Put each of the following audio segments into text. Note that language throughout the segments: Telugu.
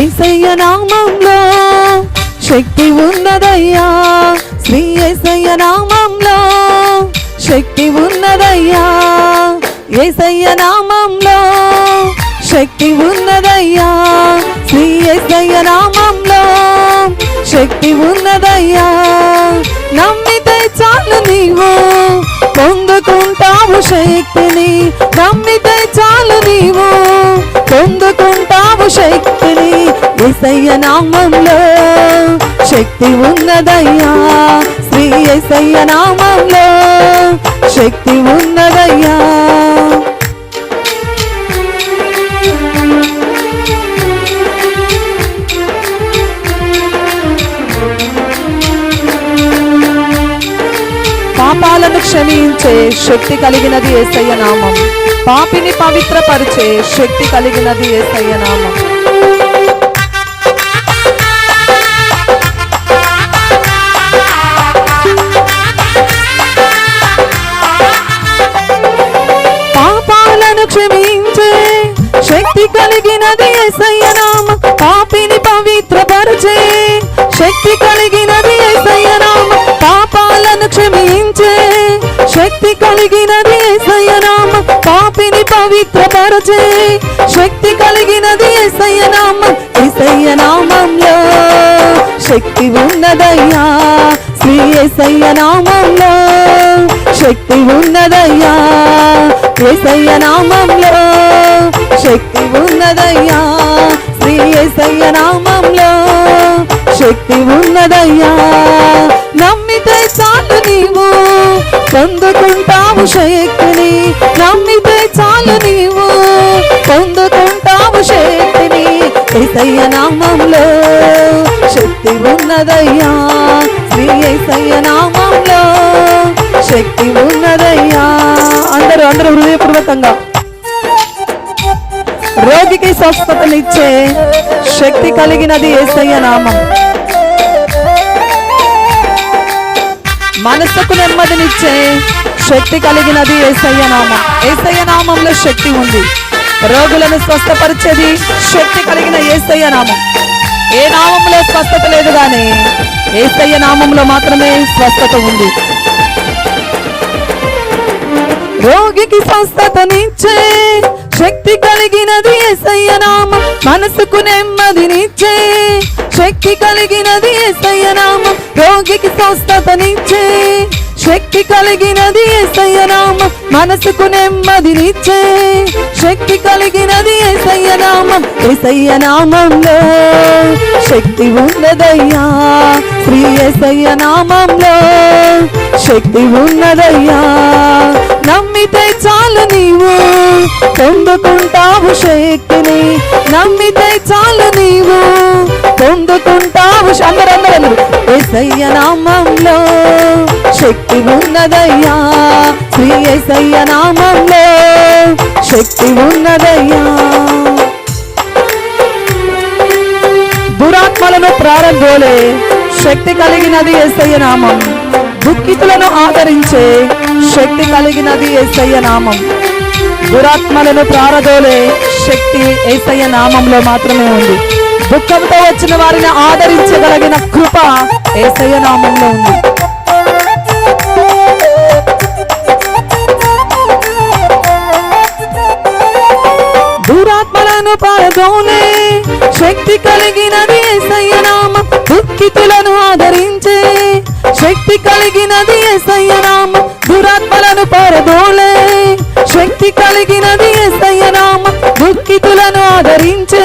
ఏసయ్య నామంలో శక్తి ఉన్నదయ్యా. శ్రీ ఏసయ్య నామంలో శక్తి ఉన్నదయ్యా. ఏసయ్య నామంలో శక్తి ఉన్నదయ్యా. శ్రీ ఏసయ్య నామంలో శక్తి ఉన్నదయ్యా. నమ్మితే చాలు నీవు పొందుకుంటావు శక్తిని. నమ్మితే చాలు నీవు పొందుకుంటావు శక్తిని ఎసయ్య నామంలో. శక్తి ఉన్నదయ్యా శ్రీ ఎసయ్య నామంలో. శక్తి ఉన్నదయ్యా. క్షమించే శక్తి కలిగినది ఏసయ్య నామం. పాపిని పవిత్రపరిచే శక్తి కలిగినది ఏసయ్య నామం. పాపాలను క్షమించే శక్తి కలిగినది ఏసయ్య శక్తి కలిగినది ఏసయ్య నామం పాపిని పవిత్రపరిచే శక్తి కలిగినది ఏసయ్య నామం ఏసయ్య శక్తి ఉన్నదయ్యా శ్రీ ఏసయ్యనామంలో శక్తి ఉన్నదయ్యా ఏసయ్యనామంలో శక్తి ఉన్నదయ్యా శ్రీ ఏసయ్యనామంలో శక్తి ఉన్నదయ్యా. నమ్మ పొందుకుంటావు శక్తిని నమ్మితే చాలు నీవు. పొందుకుంటావు శక్తిని ఏసయ్య నామంలో శక్తి ఉన్నదయ్యా. శ్రీ ఏసయ్య నామంలో శక్తి ఉన్నదయ్యా. అందరూ అందరూ హృదయపూర్వకంగా. రోగికి స్వస్థతనిచ్చే శక్తి కలిగినది ఏసయ్య నామం. మనసుకు నెమ్మదినిచ్చే శక్తి కలిగినది ఏసయ్య నామం. ఏసయ్య నామంలో శక్తి ఉంది. రోగులను స్వస్థపరిచేది శక్తి కలిగిన ఏసయ్య నామం. ఏ నామంలో స్వస్థత లేదు కానీ ఏసయ్య నామంలో మాత్రమే స్వస్థత ఉంది. రోగికి స్వస్థతనిచ్చే శక్తి కలిగినది ఏసయ్య నామం. మనసుకు నెమ్మదినిచ్చే శక్తి కలిగినది ఏసయ్య స్వస్థతనిచ్చే శక్తి కలిగినది ఏసయ్య మనసుకు నెమ్మదినిచ్చే శక్తి కలిగినది ఏసయ్య నామం. శక్తి ఉన్నదయ్యా. శ్రీ ఏసయ్యనామంలో శక్తి ఉన్నదయ్యా. నమ్మితే చాలు నీవు పొందుకుంటావు శక్తిని. నమ్మితే చాలు నీవు పొందుకుంటావు శ- అందరూ అందరూ అందరూ. ఏసయ్య నామంలో శక్తి ఉన్నదయ్యా. శ్రీ ఏసయ్య నామంలో శక్తి ఉన్నదయ్యా. దురాత్మలను ప్రారంభోలే శక్తి కలిగినది ఏసయ్య నామం. దుఃఖితులను ఆదరించే శక్తి కలిగినది ఏసయ్య నామం. దురాత్మలను ప్రారదోలే శక్తి ఏసయ్య నామంలో మాత్రమే ఉంది. దుఃఖంతో వచ్చిన వారిని ఆదరించగలిగిన కృప ఏసయ్య నామంలో ఉంది. దూరాత్మలను పారదోలే శక్తి కలిగినది ఏసయ్య నామం. దుఃఖితులను ఆదరించే శక్తి కలిగినది ఏసయ్య నామం. దురాత్మలను పారదోలే శక్తి కలిగినది ఏసయ్య నామం. దుఃఖితులను ఆదరించే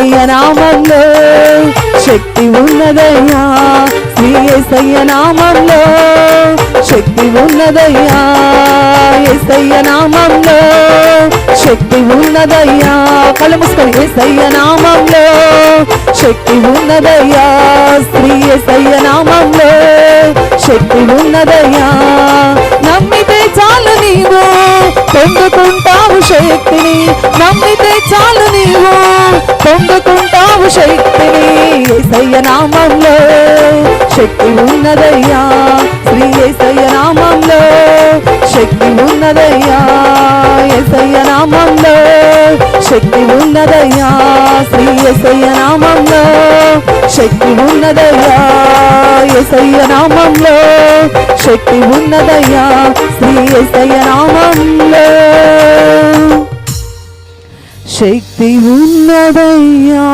ఎసయ్య నామంలో శక్తి ఉన్నదయ్యా. శ్రీ ఏసయ్య నామంలో శక్తి ఉన్నదయ్యా. ఏసయ్య నామంలో శక్తి ఉన్నదయ్యా. కళ్ళు మూసుకొని ఏసయ్య నామంలో శక్తి ఉన్నదయ్యా. శ్రీ ఏసయ్య నామంలో శక్తి ఉన్నదయ్యా. నమ్మితే చాలు నీవు పొందుకుంటావు పొందుకుంటావు శక్తిని ఏసయ్య నామంలో. శక్తి ఉన్నదయ్యా శ్రీ ఏసయ్య నామంలో. శక్తి ఉన్నదయ్యా ఏసయ్య నామంలో. శక్తి ఉన్నదయ్యా శ్రీ ఏసయ్య నామంలో. శక్తి ఉన్నదయ్యా ఏసయ్య నామంలో. శక్తి ఉన్నదయ్యా శ్రీ ఏసయ్య నామంలో. శక్తి ఉన్నదయ్యా